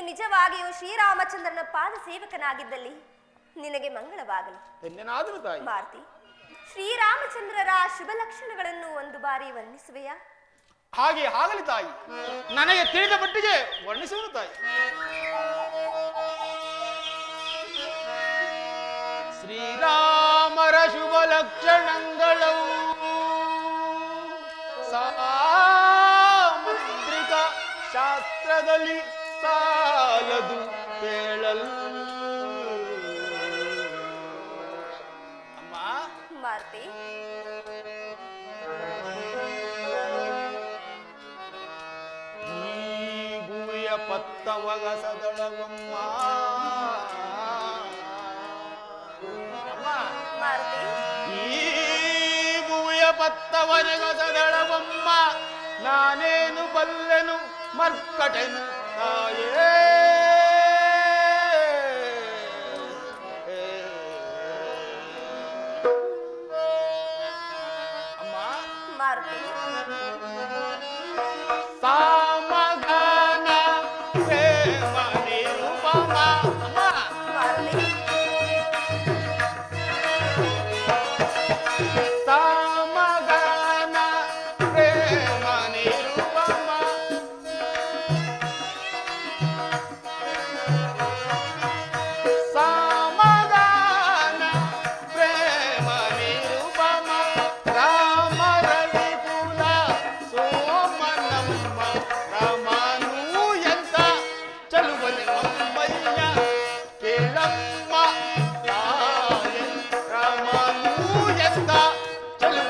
ನೀನು ನಿಜವಾಗಿಯೂ ಶ್ರೀರಾಮಚಂದ್ರನ ಪಾದ ಸೇವಕನಾಗಿದ್ದಲ್ಲಿ ನಿನಗೆ ಮಂಗಳವಾಗಲಿ. ತಾಯಿ. ಮಾರುತಿ ಶ್ರೀರಾಮಚಂದ್ರರ ಶುಭ ಲಕ್ಷಣಗಳನ್ನು ಒಂದು ಬಾರಿ ವರ್ಣಿಸುವೆಯಾ? ಹಾಗೆ ಆಗಲಿ ತಾಯಿ. ನನಗೆ ತಿಳಿದ ಮಟ್ಟಿಗೆ ವರ್ಣಿಸುವನು ತಾಯಿ. ಶ್ರೀರಾಮರ ಶುಭ ಲಕ್ಷಣಗಳವು ಸಾಮುದ್ರಿಕ ಶಾಸ್ತ್ರದಲ್ಲಿ ಸಾಲದು ಕೇಳಲ್ ಅಮ್ಮ? ಮಾರ್ತಿ? ಈ ಭೂಯ ಪತ್ತವಗ ಸದಳವಮ್ಮ ಈ ಭೂಯ ಪತ್ತವಗ ಸದಳವಮ್ಮ ನಾನೇನು ಬಲ್ಲೆನು ಮರ್ಕಟೆನು. ತಾಯೇ Tell him